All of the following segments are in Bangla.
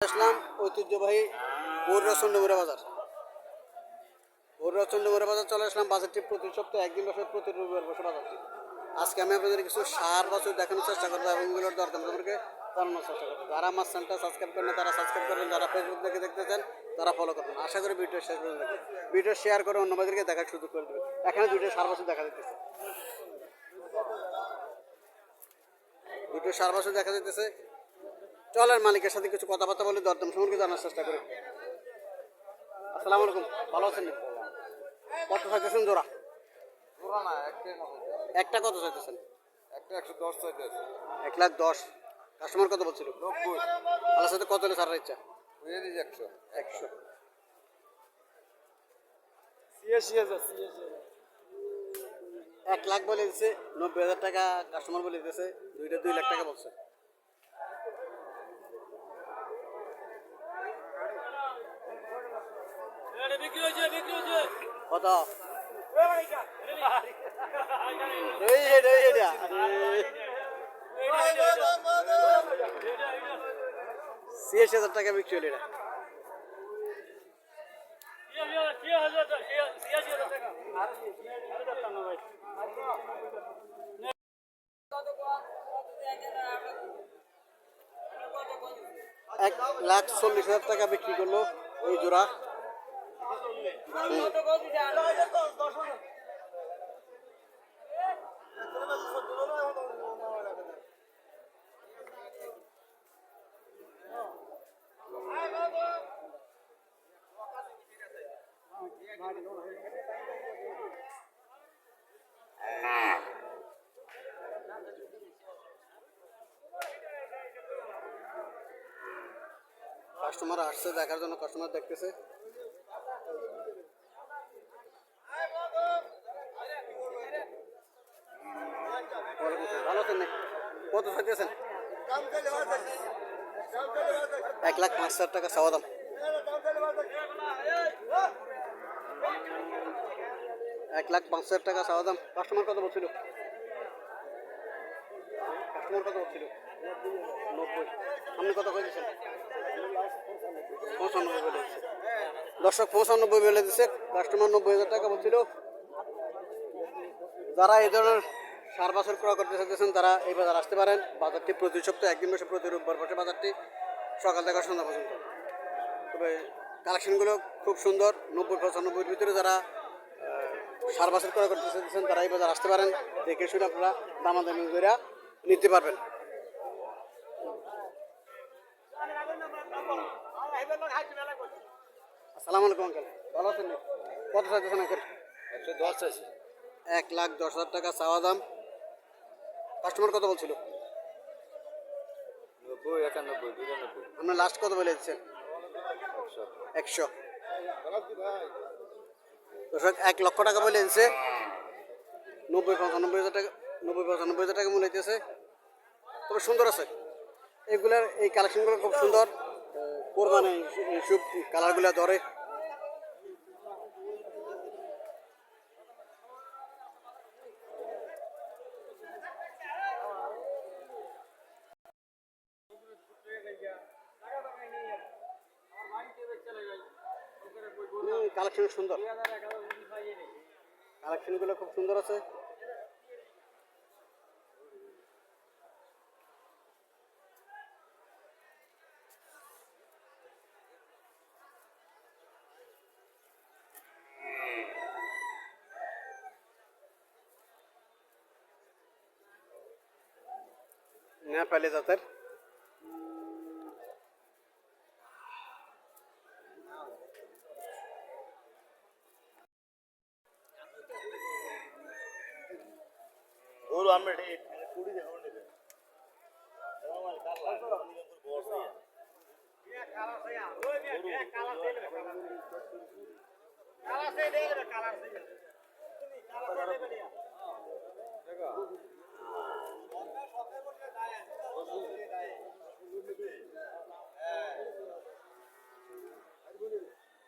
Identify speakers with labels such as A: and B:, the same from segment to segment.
A: আসলাম, ঐতিহ্যবাহী বৌরচন্ড মুরা বাজার। বৌরচন্ড মুরা বাজার চলে আসলাম, বাজারটি প্রতি সপ্তাহে একদিন বসে প্রতি রবিবার বসে বাজারটি আজকে আমি আপনাদের কিছু সার বছর দেখানোর চেষ্টা করব এবং এগুলোর দরদাম সম্পর্কে জানানোর চেষ্টা করব। যারা আমার চ্যানেলটা সাবস্ক্রাইব করেন তারা সাবস্ক্রাইব করবেন যারা ফেসবুক দেখে দেখতে চান তারা ফলো করবেন। আশা করি ভিডিও শেষ পর্যন্ত দেখবেন। ভিডিও শেয়ার করে অন্যবাদেরকে দেখার সুযোগ করে দেবেন। এখানে দুটো সার বছর দেখা দিতেছে দুটো সার বছর দেখা যেতেছে চলেন মালিকের সাথে কিছু কথাবার্তা বলে দরদাম সম্পর্কে জানার চেষ্টা করি। আসসালামু আলাইকুম। ভালো আছেন? কত চাইতেছেন জোড়া?
B: পুরো না
A: একটা কত চাইতেছেন?
B: একটা একশো দশ চাইতেছে।
A: এক লাখ দশ। কাস্টমার কত বলছিল?
B: নব্বই।
A: আল্লাহ সাথে কত হলে ছাড়ার ইচ্ছা?
B: বুঝে দিয়েছি একশো।
A: একশো। এক লাখ বলে দিচ্ছে নব্বই হাজার টাকা কাস্টমার বলে দিতেছে দুইটা দুই লাখ টাকা বলছে। কত। ছিয়াশি হাজার টাকা বিক্রি হলো এটা। এক লাখ চল্লিশ হাজার টাকা বিক্রি করল এই জোড়া। কাস্টমার আসছে দেখার জন্য কাস্টমার দেখতেছে ওয়ালাইকুম আসসালাম। ভালো আছেন নাকি? কত চাইতেছেন এক লাখ পাঁচ হাজার টাকা চাওয়া দাম। এক লাখ পাঁচ হাজার টাকা চাওয়া দাম। কাস্টমার কত বলছিল? কাস্টমার কত বলছিল? আপনি কত করে দর্শক, পঁচানব্বই বলে দিচ্ছে কাস্টমার নব্বই হাজার টাকা বলছিল। যারা এই ধরনের সার বছর ক্রয় করতে চাইতেছেন তারা এই বাজার আসতে পারেন। বাজারটি প্রতি সপ্তাহে একদিন বসে প্রতি রোববার বসে বাজারটি সকাল থেকে সন্ধ্যা পর্যন্ত। তবে কালেকশনগুলো খুব সুন্দর নব্বই পঁচানব্বইয়ের ভিতরে যারা সার বছর ক্রয় করতে চাইতেছেন তারা এই বাজার আসতে পারেন। দেখে শুনে আপনারা দামাদামি করে নিতে পারবেন। আসসালামু আলাইকুম আঙ্কেল। ভালো আছেন কত চাইতেছেন আঙ্কেল?
B: একশো দশ চাইছি।
A: এক লাখ দশ হাজার টাকা চাওয়া দাম। কাস্টমার কত বলছিল?
B: নব্বই একানব্বই বিরানব্বই।
A: আপনার লাস্ট কত বলে দিচ্ছেন?
B: একশো।
A: দর্শক এক লক্ষ টাকা বলে দিচ্ছে। নব্বই পঁচানব্বই হাজার টাকা নব্বই পঁচানব্বই হাজার টাকা মূল্য দিতেছে। তবে সুন্দর আছে। এগুলার এই কালেকশনগুলো খুব সুন্দর। কোরবানি এইসব কালারগুলো ধরে। কালেকশন সুন্দর। কালেকশনগুলো খুব সুন্দর আছে। নেপালি জাতের
B: গরু আমরা কুড়ি দেখো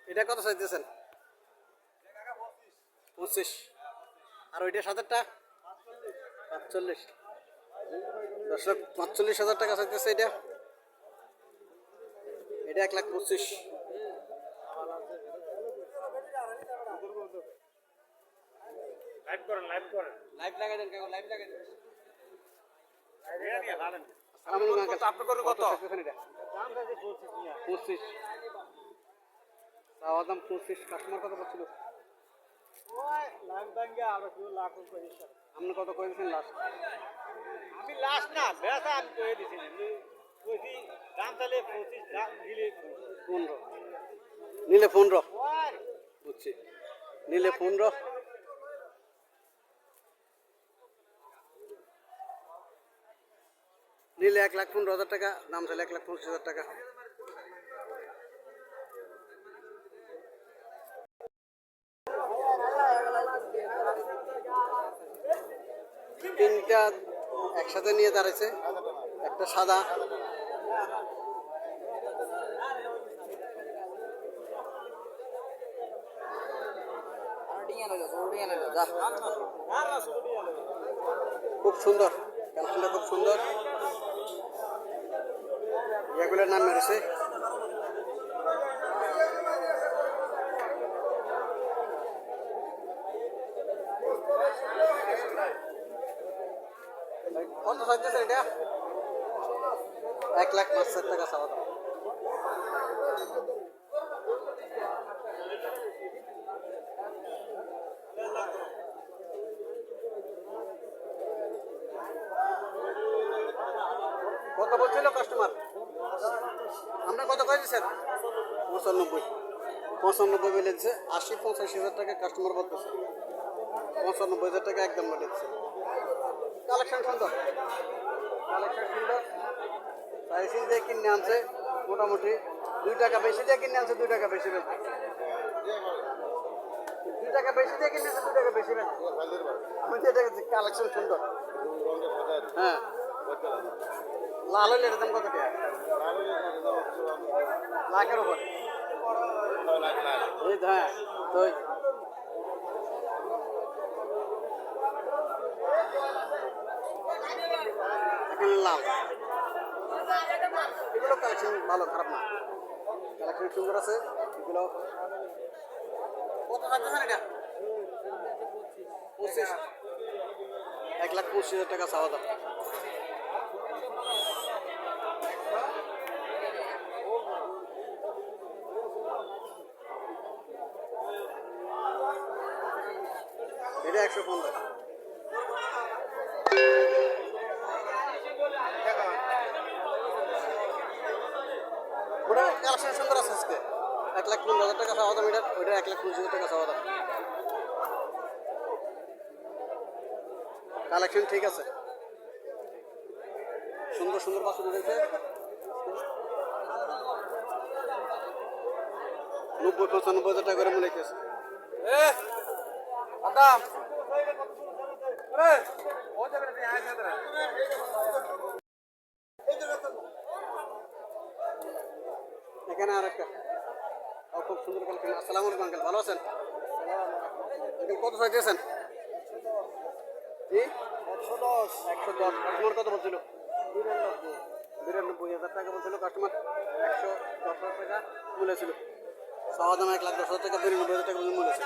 A: এটা কত চাইতেছেন পঁচিশ। আর ওইটা সাতেরটা? পাঁচচল্লিশ। দর্শক, পাঁচচল্লিশ হাজার টাকা চাইতেছে এটা। এটা এক লাখ পঁচিশ।
C: লাইভ
A: লাগাই দেন লাইভ লাগাই দেন।
C: আপনি কত?
A: করে দিচ্ছেন লাস্ট
C: আমি লাস্ট না বেসা আমি কয়ে দিছি কইছি দাম তাহলে পঁচিশ দাম দিলে
A: পনেরো। নিলে পনেরো? বুঝছি। নিলে পনেরো? নিলে এক লাখ পনেরো হাজার টাকা, দাম চাইলে এক লাখ পঁচিশ হাজার টাকা। তিনটা একসাথে নিয়ে দাঁড়াইছে, একটা সাদা। খুব সুন্দর খুব সুন্দর। এগুলোর নাম মেরেছে। কত চাইতেছে এটা? এক লাখ পাঁচ হাজার টাকা চাওয়া দাম। কত বলছিল কাস্টমার আমরা কত করে দিচ্ছেন পঁচানব্বই। পঁচানব্বই বলে দিচ্ছে আশি পঁচাশি হাজার টাকা কাস্টমার বলতেছে। পঁচানব্বই হাজার টাকা একদম বলে দিচ্ছে কালেকশন সুন্দর। কালেকশন সুন্দর। সাইসিল দিয়ে কিনে আনছে, মোটামুটি দুই টাকা বেশি দিয়ে কিনে আনছে, দুই টাকা বেশি বেশি দুই টাকা বেশি দিয়ে কিনে আনছে টাকা বেশি বেশি আমি যেটা কালেকশন সুন্দর। হ্যাঁ। লাল হইলে এটার দাম কত টাকা? লাখের উপরে। হ্যাঁ তো এগুলো কালেকশন ভালো, খারাপ না। কালেকশন সুন্দর আছে? এগুলো পঁচিশ। এক লাখ পঁচিশ হাজার টাকা চাওয়া দাম এটা একশো ওটা কালেকশন এক লাখ পনেরো হাজার টাকা চাওয়া দাম এটা, ওইটা এক লাখ পঁচিশ হাজার টাকা চাওয়া দাম। কালেকশন ঠিক আছে। সুন্দর সুন্দর বাসন উঠেছে নব্বই, পঁচানব্বই হাজার টাকা করে মনে হইতেছে এখানে আর একটা। খুব সুন্দর কালেকশন আসসালামু আলাইকুম, আঙ্কেল। ভালো আছেন? কত চাইতেছেন জি? একশো দশ। একশো দশ কাস্টমার কত বলছিল? বিরানব্বই বিরানব্বই হাজার টাকা বলছিল কাস্টমার। একশো দশ হাজার টাকা বলেছিল চাওয়া দাম এক লাখ দশ হাজার টাকা, বিরানব্বই হাজার টাকা বলেছিল